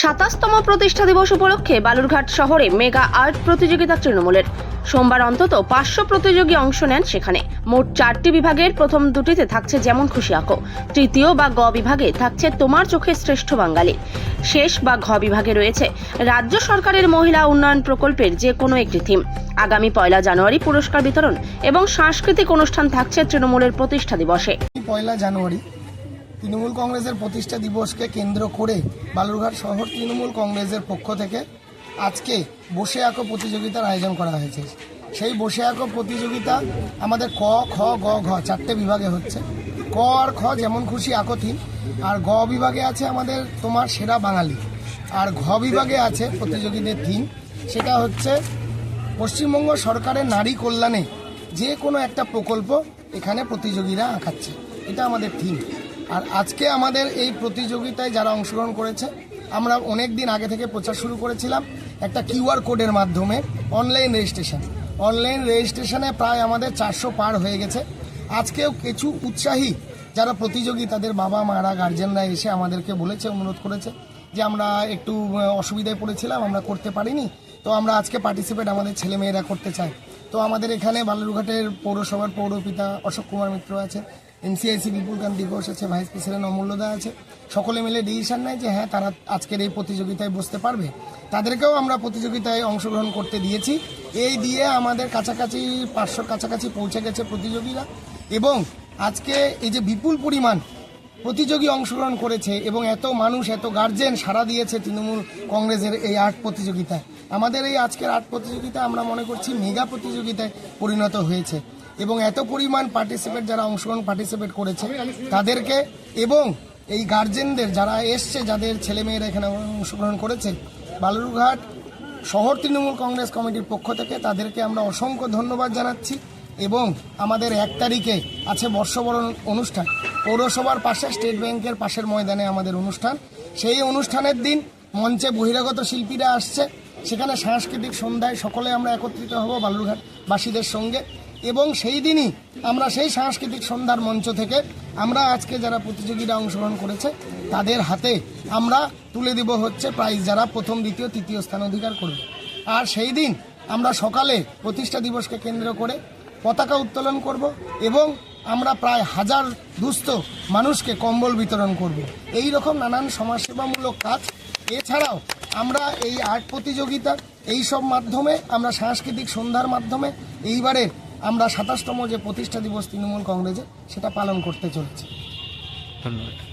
সাতাশতম প্রতিষ্ঠা দিবস উপলক্ষে বালুরঘাট শহরে মেগা আর্ট প্রতিযোগিতা তৃণমূলের। সোমবার অন্তত পাঁচশো প্রতিযোগী অংশ নেন সেখানে। মোট চারটি বিভাগের প্রথম দুটিতে থাকছে যেমন খুশি আঁকো। তৃতীয় বা গ বিভাগে থাকছে তোমার চোখে শ্রেষ্ঠ বাঙালি। শেষ বা ঘ বিভাগে রয়েছে রাজ্য সরকারের মহিলা উন্নয়ন প্রকল্পের যে কোনো একটি থিম। আগামী পয়লা জানুয়ারি পুরস্কার বিতরণ এবং সাংস্কৃতিক অনুষ্ঠান থাকছে তৃণমূলের প্রতিষ্ঠা দিবসে। পয়লা জানুয়ারি তৃণমূল কংগ্রেসের প্রতিষ্ঠা দিবসকে কেন্দ্র করে বালুরঘাট শহর তৃণমূল কংগ্রেসের পক্ষ থেকে আজকে বসে আঁকো প্রতিযোগিতার আয়োজন করা হয়েছে। সেই বসে আঁকো প্রতিযোগিতা আমাদের ক, খ, গ, ঘ চারটে বিভাগে হচ্ছে। ক আর খ যেমন খুশি আঁকো থিম, আর গ বিভাগে আছে আমাদের তোমার সেরা বাঙালি। আর ঘ বিভাগে আছে প্রতিযোগীদের থিম, সেটা হচ্ছে পশ্চিমবঙ্গ সরকারের নারী কল্যাণে যে কোনো একটা প্রকল্প এখানে প্রতিযোগীরা আঁকাচ্ছে। এটা আমাদের থিম। আর আজকে আমাদের এই প্রতিযোগিতায় যারা অংশগ্রহণ করেছে, আমরা অনেক দিন আগে থেকে প্রচার শুরু করেছিলাম একটা কিউআর কোডের মাধ্যমে অনলাইন রেজিস্ট্রেশন। অনলাইন রেজিস্ট্রেশনে প্রায় আমাদের চারশো পার হয়ে গেছে। আজকেও কিছু উৎসাহী যারা প্রতিযোগী, তাদের বাবা মারা গার্জেনরা এসে আমাদেরকে বলেছে, অনুরোধ করেছে যে আমরা একটু অসুবিধায় পড়েছিলাম, আমরা করতে পারিনি। তো আমরা আজকে পার্টিসিপেট আমাদের ছেলে মেয়েরা করতে চাই তো আমাদের এখানে বালুরঘাটের পৌরসভার পৌরপিতা অশোক কুমার মিত্র আছে। এনসিআইসি বিপুলকান্তি ঘোষ আছে, ভাইস প্রেসিডেন্ট অমূল্যদা আছে। সকলে মিলে ডিসিশন নেয় যে হ্যাঁ তারা আজকের এই প্রতিযোগিতায় বসতে পারবে। তাদেরকেও আমরা প্রতিযোগিতায় অংশগ্রহণ করতে দিয়েছি। এই দিয়ে আমাদের কাছাকাছি পাঁচশোর কাছাকাছি পৌঁছে গেছে প্রতিযোগীরা। এবং আজকে এই যে বিপুল পরিমাণ প্রতিযোগী অংশগ্রহণ করেছে এবং এত মানুষ, এত গার্জেন সাড়া দিয়েছে তৃণমূল কংগ্রেসের এই আর্ট প্রতিযোগিতায়। আমাদের এই আজকের আর্ট প্রতিযোগিতা আমরা মনে করছি মেগা প্রতিযোগিতায় পরিণত হয়েছে। এবং এত পরিমাণ পার্টিসিপেট যারা অংশগ্রহণ পার্টিসিপেট করেছে, তাদেরকে এবং এই গার্জেনদের যারা এসছে, যাদের ছেলেমেয়েরা এখানে অংশগ্রহণ করেছে, বালুরঘাট শহর তৃণমূল কংগ্রেস কমিটির পক্ষ থেকে তাদেরকে আমরা অসংখ্য ধন্যবাদ জানাচ্ছি এবং আমাদের এক তারিখে আছে বর্ষবরণ অনুষ্ঠান। পৌরসভার পাশে স্টেট ব্যাংকের পাশের ময়দানে আমাদের অনুষ্ঠান। সেই অনুষ্ঠানের দিন মঞ্চে বহিরাগত শিল্পীরা আসছে। সেখানে সাংস্কৃতিক সন্ধ্যায় সকলে আমরা একত্রিত হব বালুরঘাটবাসীদের সঙ্গে। এবং সেই দিনই আমরা সেই সাংস্কৃতিক সন্ধ্যার মঞ্চ থেকে আমরা আজকে যারা প্রতিযোগীরা অংশগ্রহণ করেছে, তাদের হাতে আমরা তুলে দিব হচ্ছে প্রাইজ যারা প্রথম, দ্বিতীয়, তৃতীয় স্থান অধিকার করবে। আর সেই দিন আমরা সকালে প্রতিষ্ঠা দিবসকে কেন্দ্র করে পতাকা উত্তোলন করব এবং আমরা প্রায় হাজার দুস্থ মানুষকে কম্বল বিতরণ করব। এই রকম নানান সমাজসেবামূলক কাজ। এছাড়াও আমরা এই আর্ট প্রতিযোগিতা এই সব মাধ্যমে, আমরা সাংস্কৃতিক সন্ধ্যার মাধ্যমে, এইবারে আমরা সাতাশতম যে প্রতিষ্ঠা দিবস তৃণমূল কংগ্রেসের, সেটা পালন করতে চলেছি। ধন্যবাদ।